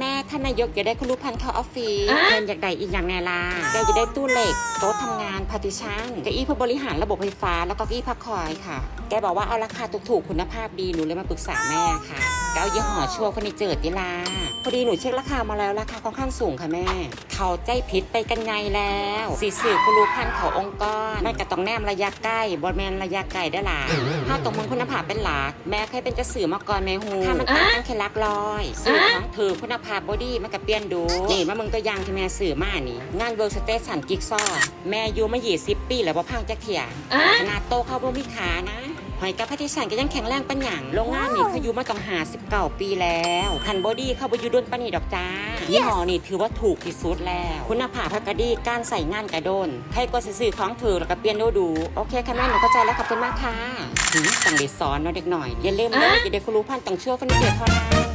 แม่ท่านนายกอยากได้คุณลูกพันธุ์เข้าออฟฟิศเงินอยากได้อีกอย่างแน่ล่ะแกจะได้ตู้เหล็กโต๊ะทำงานพาร์ติชันเก้าอี้เพื่อบริหารระบบไฟฟ้าแล้วก็เก้าอี้พักคอยค่ะ แกบอกว่าเอาราคาถูกๆคุณภาพดีหนูเลยมาปรึกษาแม่ค่ะ แกเอายี่ห้อชัวร์เฟอร์นิเจอร์ติลาพอดีหนูเช็คราคามาแล้วราคาค่อนข้างสูงค่ะแม่ เขาใจผิดไปกันไงแล้วสีสื่อคุณลูกพันธุ์เขาองค์กรมันก็ต้องแนมระยะใกล้บอลแมนระยะไกลได้อล่ะถ้าตรงมึงคุณภาพเป็นหลักแม่เคยเป็นจะสื่อมาก่อนแม่ฮูถ้ามันต่างกันแค่หลักร้อยสื่อของถือคุณภาพบอดี้มันก็เปลี่ยนดูนี่มามึงตัวอย่างที่แม่สื่อมานี่งานเวิร์กสเตชันกิกซอแม่อยู่มา20ปีแล้วบ่พังจักเที่ยขนาดโตเข้าบ่มีขานะ หอยกับพัทิชันก็ยังแข็งแรงปัญญังโรงงานนี่เขาอยู่มาต้องหาสิบเก้าปีแล้วพันบอดี้เข้าไปอยู่ด้นปานนีดอกจ้ายี่ห้อนี่ถือว่าถูกที่สุดแล้ว คุณภาพพักกะดีการใส่งานกระโดนใครก็ซื้อของถือแล้วก็เปลี่ยนดูดูโอเคค่ะแม่หนูเข้าใจแล้วขอบคุณมากค่ะหืมสั่งเด็สอนเนาะเด็กหน่อยอย่าลืมนะอย่าเด็กคุณรู้พันต้องเชื่อฟันเดียเท่านั้น